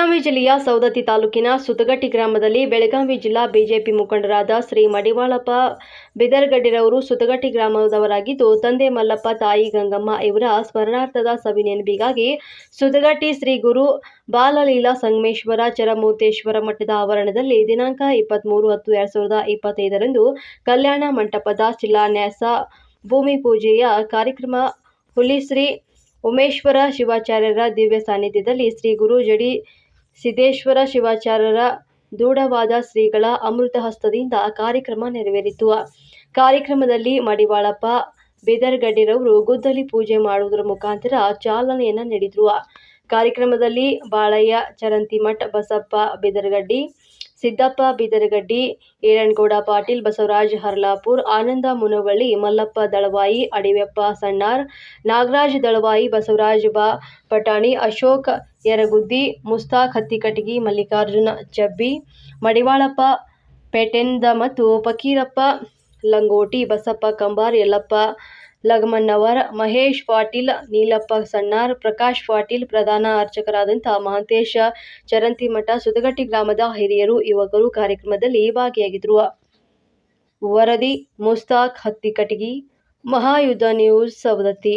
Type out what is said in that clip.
ಬೆಳಗಾವಿ ಜಿಲ್ಲೆಯ ಸೌದತ್ತಿ ತಾಲೂಕಿನ ಸುತಗಟ್ಟಿ ಗ್ರಾಮದಲ್ಲಿ ಬೆಳಗಾವಿ ಜಿಲ್ಲಾ ಬಿಜೆಪಿ ಮುಖಂಡರಾದ ಶ್ರೀ ಮಡಿವಾಳಪ್ಪ ಬಿದರ್ಗಡ್ಡಿರವರು ಸುತಗಟ್ಟಿ ಗ್ರಾಮದವರಾಗಿದ್ದು, ತಂದೆ ಮಲ್ಲಪ್ಪ, ತಾಯಿ ಗಂಗಮ್ಮ ಇವರ ಸ್ಮರಣಾರ್ಥದ ಸವಿ ನೆನಪಿಗಾಗಿ ಸುತಗಟ್ಟಿ ಶ್ರೀ ಗುರು ಬಾಲಲೀಲಾ ಸಂಗಮೇಶ್ವರ, ಚರಮೂರ್ತೇಶ್ವರ ಮಠದ ಆವರಣದಲ್ಲಿ ದಿನಾಂಕ ಇಪ್ಪತ್ತ್ಮೂರು ಹತ್ತು ಎರಡು ಸಾವಿರದ ಇಪ್ಪತ್ತೈದರಂದು ಕಲ್ಯಾಣ ಮಂಟಪದ ಶಿಲಾನ್ಯಾಸ, ಭೂಮಿ ಪೂಜೆಯ ಕಾರ್ಯಕ್ರಮ ಹುಲಿಶ್ರೀ ಉಮೇಶ್ವರ ಶಿವಾಚಾರ್ಯರ ದಿವ್ಯ ಸಾನ್ನಿಧ್ಯದಲ್ಲಿ ಶ್ರೀ ಗುರು ಜಡಿ ಸಿದ್ದೇಶ್ವರ ಶಿವಾಚಾರ್ಯರ ದೂಢವಾದ ಶ್ರೀಗಳ ಅಮೃತ ಹಸ್ತದಿಂದ ಕಾರ್ಯಕ್ರಮ ನೆರವೇರಿತು. ಕಾರ್ಯಕ್ರಮದಲ್ಲಿ ಮಡಿವಾಳಪ್ಪ, ಬಿದರ್ಗಡ್ಡಿರವರು ಗುದ್ದಲಿ ಪೂಜೆ ಮಾಡುವುದರ ಮುಖಾಂತರ ಚಾಲನೆಯನ್ನು ನೀಡಿದರು. ಕಾರ್ಯಕ್ರಮದಲ್ಲಿ ಬಾಳಯ್ಯ, ಚರಂತಿಮಠ್, ಬಸಪ್ಪ, ಬಿದರಗಡ್ಡಿ ಸಿದ್ದಪ್ಪ, ಬಿದರಗಡ್ಡಿ ಏರಣ್ಗೌಡ ಪಾಟೀಲ್, ಬಸವರಾಜ್, ಹರ್ಲಾಪುರ್, ಆನಂದ ಮುನವಳ್ಳಿ, ಮಲ್ಲಪ್ಪ ದಳವಾಯಿ, ಅಡಿವೆಪ್ಪ ಸಣ್ಣಾರ್, ನಾಗರಾಜ್ ದಳವಾಯಿ, ಬಸವರಾಜ್ ಬಾ ಪಟಾಣಿ, ಅಶೋಕ್ ಯರಗುದ್ದಿ, ಮುಸ್ತಾಕ್ ಹತ್ತಿಕಟಗಿ, ಮಲ್ಲಿಕಾರ್ಜುನ ಚಬ್ಬಿ, ಮಡಿವಾಳಪ್ಪ, ಪೇಟೆಂದ ಮತ್ತು ಫಕೀರಪ್ಪ, ಲಂಗೋಟಿ, ಬಸಪ್ಪ ಕಂಬಾರ್, ಯಲ್ಲಪ್ಪ ಲಗಮನ್ನವರ್ ಮಹೇಶ್ ಪಾಟೀಲ್, ನೀಲಪ್ಪ ಸಣ್ಣಾರ್, ಪ್ರಕಾಶ್ ಪಾಟೀಲ್ ಪ್ರಧಾನ ಅರ್ಚಕರಾದಂಥ ಮಹಾಂತೇಶ ಚರಂತಿಮಠ ಸುದಗಟ್ಟಿ ಗ್ರಾಮದ ಹಿರಿಯರು, ಯುವಕರು ಕಾರ್ಯಕ್ರಮದಲ್ಲಿ ಭಾಗಿಯಾಗಿದ್ದರು ವರದಿ, ಮುಸ್ತಾಕ್ ಹತ್ತಿಕಟಗಿ ಮಹಾಯುದ್ಧ ನ್ಯೂಸ್ ಸವದತ್ತಿ.